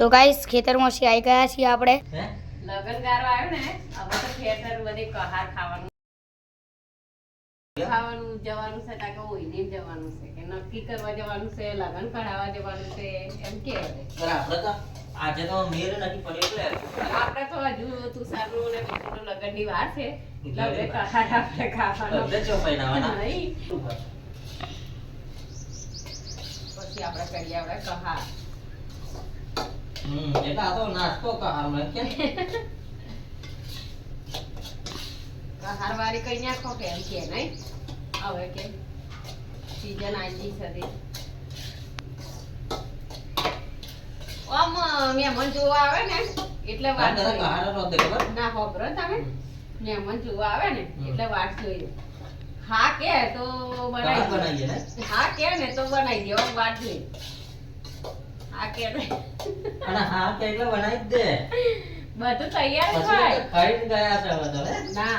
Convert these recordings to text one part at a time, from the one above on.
તો ગાઈસ ખેતરમાં છીએ આવી ગયા છીએ આપણે? હે? લગનગારો આવ્યો ને હવે તો ખેતર બધે કહાર ખાવાનું. ખાવાનું જવાનું છે તાકે ઓઈની જવાનું છે કે નક્કી કરવા જવાનું છે લગન કઢાવવા જવાનું છે એમ કે આપણે તો આજે તો મેર નથી પડ્યો એટલે આપણે તો હજુ તુષારનું ને વિષ્ણુનું લગનની વાર છે. એટલે હવે કહાર આપણે ખાવાનો. આપણે ચો પહેરાવાના નહીં. પછી આપણે કરીએ આપણે કહાર. હમ એટલે આ તો નાસ્તો કહારમાં કે કહાર વાળી કઈ નાખો કે એમ કે નહીં હવે કે. સીઝન આવી છે તે. મહેમાન જોવા આવે ને એટલે વાત નો ખબર તમે. મહેમાન જોવા આવે ને એટલે વાત જોઈએ હા કે તો બનાવી. હા કે ને તો બનાવી દેવો વાત જોઈએ હા કે અને હા બનાવી દે. બધું તૈયાર થાય હોય. તો ગયા છે તો ના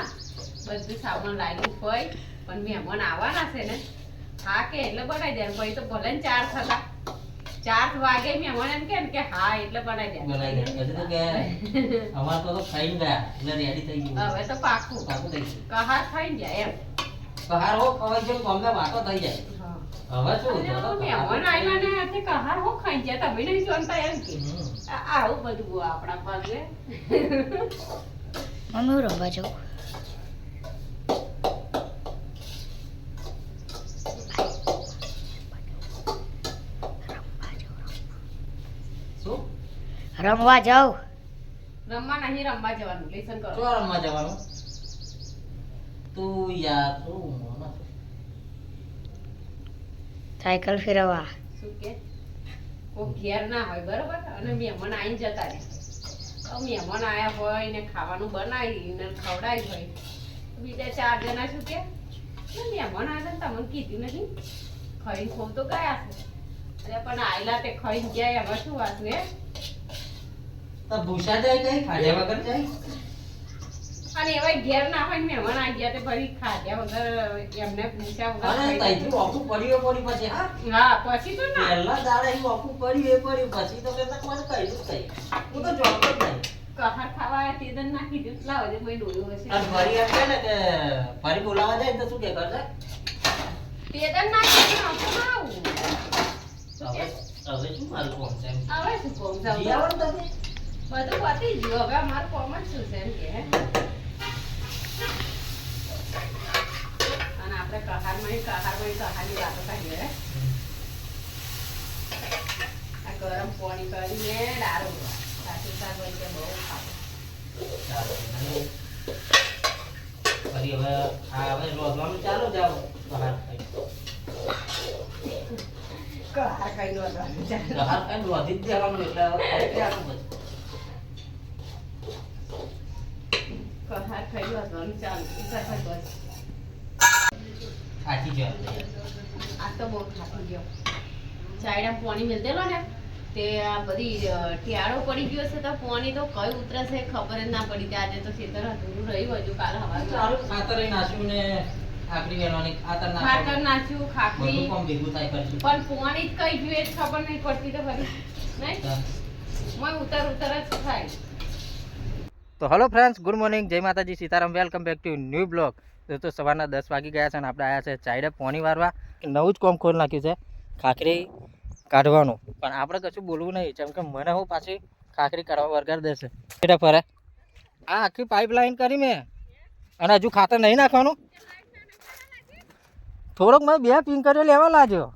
બધું સામાન લાગ્યું હોય પણ મહેમાન આવવાના છે ને. હા કે એટલે બનાવી દે ભાઈ તો ભલે ચાર થતા. ચાર વાગે મહેમાન એમ કે કે હા એટલે બનાવી દે બનાવી દે તો કે અમાર તો ખાઈ ને ગયા એટલે રેડી થઈ ગયું. હવે તો પાકું. પાકું થઈ ગયું. કહાર થઈ જાય એમ. કહાર હો ખવાઈ જો ગમે વાતો થઈ જાય. હવે શું અને તો તો મહેમાન આવેલા ને હાથે કહાર હો ખાઈ જાય તમે નહીં જોનતા એમ કે. આવું બધું આપણા પાસે મમ્મી હું રમવા જાઉં રમવા. જાઉં રમવા નહીં રમવા જવાનું. લેસન કરો. રમવા જવાનું? તું યાર છો? સાયકલ ફેરવવા. શું કે? કોઈ ઘેર ના હોય બરોબર? અને મહેમાન આવીને જતા રહે. તો મહેમાન આયા હોય ને ખાવાનું બનાવી ને ખવડાવી હોય. બીજા ચાર જણા શું કે? મહેમાન આવ્યા તમને કીધું નથી ખાઈને ખોવ તો ગયા છે. અરે પણ આયલા તે ખાઈને ગયા એમાં શું વાત ને? તો ભૂસા જાય કઈ ખાધ્યા વગર જાય? અને એવા ઘેર ના હોય મહેમાન આવી ગયા તે ફરી ખાધ્યા વગર એમને પૂછ્યા વગર ઓફું પડ્યું પડ્યું પછી હા? હા પછી તો ના. પહેલા દાડે એ ઓફું પડ્યું એ પડ્યું પછી તો કહેતા મને કહ્યું જ હું તો જોતો જ નહીં. કહાર ખાવા તે દન નાખી દીધું લાવો જે મેં ડોયું હશે. અને ફરી એમ ને કે ફરી બોલાવા જાય તો શું કે કરશે પેદન નાખી દીધું આવતું ના આવું. હવે શું મારું કોમ છે? હવે શું બધું પતી ગયું. હવે અમારું કોમ જ શું છે એમ કે હે? અને કહારમાં કહારમાં કહાની વાતો કાઢીએ હે? આ ગરમ પાણી કરીને દારૂ સાસુ શાકભાજી કે બહુ ખાવું ફરી હવે આ હવે રોધવાનું ચાલુ જાવ બહાર કહાર ખાઈ નોંધવાનું ચાલુ બહાર ખાઈને રોધી જ દેવાનું એટલે. કહાર ચાલે. થાકી જવાનું આ તો બહુ થાકી ગયો. ચાયડા પાણી મેલતેલો ને તે આ બધી ટિયાળો પડી ગયો છે તો પાણી તો કઈ ઉતરે છે ખબર જ ના પડી. કે આજે તો ખેતર અધૂરું રહ્યું હજુ કાલ હવા સારું ખાતર નાખ્યું ને આખરી વેલવાની ખાતર ખાતર નાખ્યું નાખ્યું ખાખરી. બધું કામ ભેગું થાય કરશું પણ પાણી જ કઈ ગયું એ ખબર નહીં પડતી તો ખરી. નહીં? મોય ઉતર ઉતર જ થાય. તો hello friends good morning Jai Mataji Sitaram. Welcome back to new blog તો સવારના દસ વાગી ગયા છે અને આપણે આવ્યા છે ચાઈડે પોણી વારવા. નવું જ કોમ ખોલ નાખ્યું છે, ખાખરી કાઢવાનું. પણ આપણે કશું બોલવું નહીં, જેમ કે મને હું પાછી ખાખરી કાઢવા વરગાર દેશે. એટલે ફરે. આ આખી પાઇપલાઇન કરી મેં. અને હજુ ખાતર નહીં નાખવાનું. થોડોક મેં બે પિંકરીઓ લેવા લાગ્યો.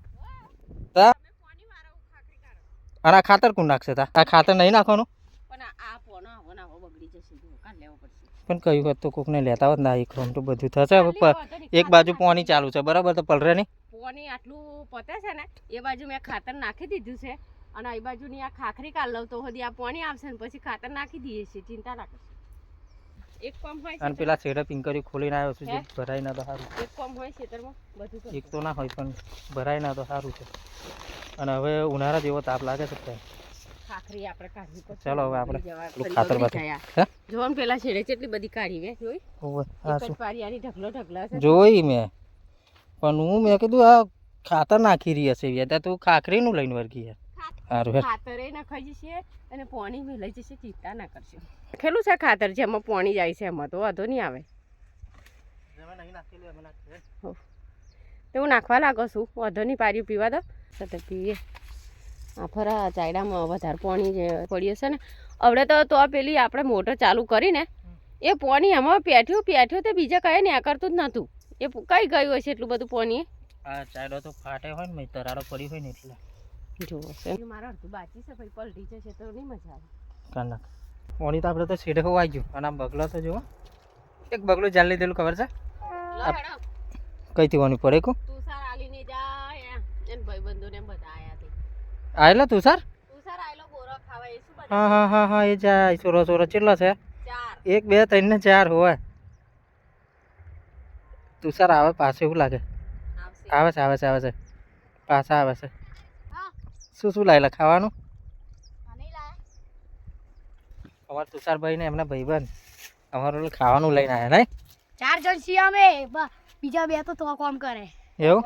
અને ખાતર કોણ નાખશે તા? આ ખાતર નહીં નાખવાનું? આ- પોનો આવો બગડી જશે લેવો પડશે પણ કયું હોત તો કોકને લેતા હોત ના એકરોમ તો બધું થશે. હવે એક બાજુ પોની ચાલુ છે બરાબર? તો પલરે નહીં? પોની આટલું પતે છે ને એ બાજુ મેં ખાતર નાખી દીધું છે અને એ બાજુની આ ખાખરી કાલ લઉં તો હજી આ પોણી આવશે ને પછી ખાતર નાખી દઈએ છીએ ચિંતા ના કરશો. એક કોમ હોય અને પેલા છેડે પિંકરી ખોલીને આવ્યો છું? ભરાય ના તો સારું. એક કોમ હોય ખેતરમાં બધું એક તો ના હોય પણ ભરાય ના તો સારું છે. અને હવે ઉનાળા જેવો તાપ લાગે છે. ખાખરી આપણે કાઢવી પડશે. ચલો હવે આપણે ખાતર બગડી બાતર. જાય આ. હે? જોવો ને પેલા છેડે કેટલી બધી કાઢી મેં જોઈ? એક પારિયાની ઢગલો ઢગલા છે જોઈ મેં. પણ હું મેં કીધું આ ખાતર નાખી રહી હશે વ્યા તું ખાખરીનું લઈને વર્ગી યાર ખાખરી ખાતર એ નખાઈ જશે અને પાણી મેલાઈ જશે ચિંતા ના કરશે. ખેલું છે ખાતર જેમાં પાણી જાય છે એમાં તો વાંધો નહીં આવે. તો હું નાખવા લાગો છું. વાંધો નહીં પાર્યું પીવા દો. તો પીએ. આ ફરા ચાયડામાં વધારે પાણી જે પડ્યું છે ને હવે તો તો પેલી આપણે મોટર ચાલુ કરીને એ પાણી એમાં પેઠ્યું પેઠ્યું તે બીજા કાંઈ ને કરતું જ નહોતું. એ કઈ ગયું હશે એટલું બધું પાણી આ ચાયડો તો ફાટે હોય ને તરાડો પડી હોય ને એટલે. જુઓ છે મારા અડધું બાકી છે ભાઈ પલટી જશે તો નહીં મજા આવે. કાંડા પાણી તો આપણે તો સીધે હોવાઈ ગયું અને આ બગલો તો જુઓ. એક બગલું જાળી લીધેલું ખબર છે? કઈ થી વાની પડે કુ તુષાર આલીને જાય એન ભાઈબંધોને બધા આયા તે આવેલા તું સર? તુષાર આયલો બોરો ખાવા એ શું હા હા હા હા એ જાય સોરો સોરો ચેટલો છે? એક બે ત્રણ ને ચાર હોય. તુષાર આવે પાસે એવું લાગે. આવે છે આવે છે આવે છે. પાછા આવે છે. શું શું લાયેલા ખાવાનું? અમારા તુષારભાઈ ને એમના ભાઈબંધ અમારું ઓલું ખાવાનું લઈને આવ્યા નહીં? ચાર જણ છીએ અમે. બીજા બે તો તો કોમ કરે. એવું?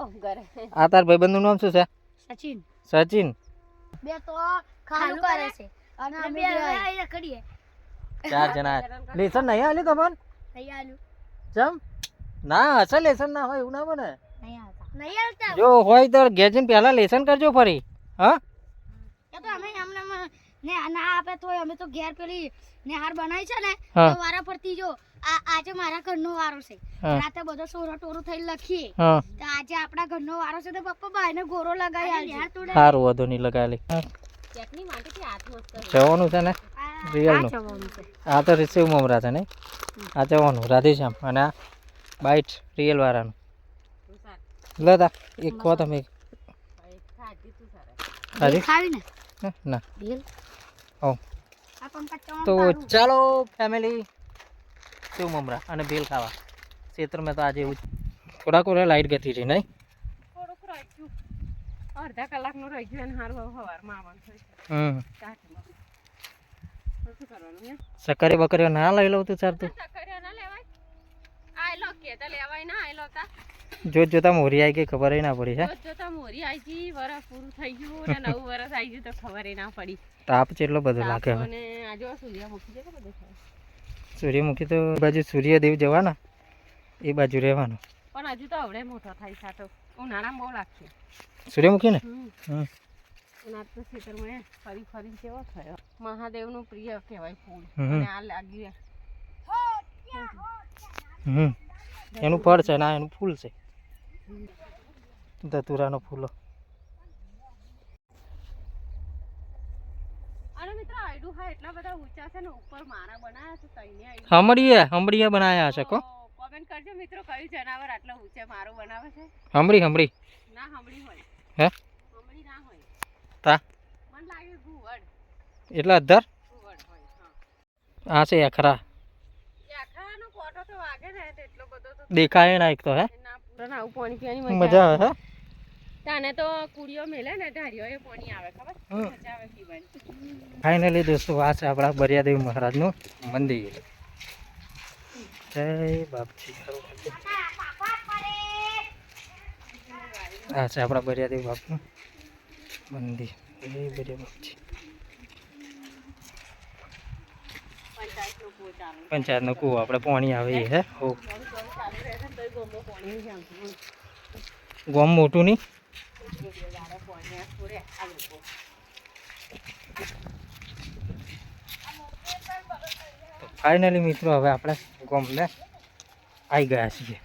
આ તાર ભાઈબંધનું નામ શું છે? સચિન. સચિન. બે તો ખાવાનું કરે છે. અને અમે બે કરીએ. ચાર જણા આયા. લેસન નહીં આલ્યું તમને નહીં આલું. ચમ? ના હશે લેસન ના હોય એવું ના બને. નહીં આવતા નહીં આવતા જો હોય તો ઘેર જઈને પહેલા લેસન કરજો ફરી. હા? એ તો અમે અમને ને ના આપે તો અમે તો ઘેર પેલી નેહાર બનાવી છે ને. તો વારા ફરતી જો. આજે મારા ઘરનો વારો છે. રાતે બધો સોરો ટોરો થઈ લખીએ. તો આજે આપણા ઘરનો વારો છે તો પપ્પા બાયને ગોરો લગાવી આવજો સારું વધુ નહીં લગાવેલી ચટણી માટેથી હાથ જવાનું છે ને? રિયલનું. આ જવાનું છે. આ તો રિસીવ મમરા છે ને? આ જવાનું રાધેશ્યામ અને આ બાઇટ રિયલ વાળાનું. તા એક કહો તમે. ખાધી ને? ના. તો ચાલો ફેમિલી. સેવ મમરા? અને ભેલ ખાવા? ક્ષેત્રમાં તો આજે એવું થોડાક ઓરે લાઈટ ગતી છે નહીં? થોડુંક રહી ગયું અડધા કલાકનું ગયું અને હારું સવારમાં આવવાનું ના લઈ લઉં તું સર તું? સકરિયા ના લેવાય. આયલો કે તો લેવાય ના આયલો તા. જોત જોતા મોરી આવી ગઈ ખબર ના પડી જોતા મોરી આવી ગઈ વરસ પૂરું થઈ ગયું ને નવું વરસ આવી ગયું તો ખબર ના પડી. તાપ બધો લાગે અને આજે છે કે બધું? થાય સૂર્યમુખી તો બાજુ સૂર્યદેવ જવાના એ બાજુ રહેવાનું. પણ હજુ તો હવડે મોટો થાય સાતો ઉનાળામાં બહુ લાગશે. સૂર્યમુખી ને ઉનાળ તો ખેતરમાં ફરી ફરી કેવો થયો. મહાદેવનું પ્રિય કહેવાય ફૂલ. અને આ લાગ્યું હમ. એનું ફળ છે ના એનું ફૂલ છે. ધતુરાનો ફૂલો. અને મિત્રો આયડું હા એટલા બધા ઊંચા છે ને ઉપર મારા બનાવ્યા છે તઈને આયડું. હમડીએ હમડીએ બનાયા હશે કો. કોમેન્ટ કરજો મિત્રો કયું જનાવર આટલા ઊંચે મારું બનાવે છે. હમડી હમડી ના હોય. હે? હમણી ના હોય. તા. મને લાગે ઘુવડ એટલે અધર? ઘુવડ હોય હા. આ છે અખરા એ કોટો તો વાગે ને એટલો બધો તો દેખાય ના એક તો હે? ના પૂરા આવું પાણી પીવાની મજા આવે. હે? તાને તો કુડીઓ મેલે ને ધારીઓ એ પાણી આવે ખબર? મજા આવે પીવાની. ફાઇનલી દોસ્તો આ છે આપણા બરિયાદેવી મહારાજનું મંદિર. જય બાપજી. આ છે આપણા બરિયાદેવી બાપનું મંદિર. જય બરિયા બાપજી. પંચાયતનો કૂવો કુવો આપણે પાણી આવે હે. ને ગોમ મોટું નહીં. બે ફાઇનલી મિત્રો હવે આપણે ગોમને આવી ગયા છીએ.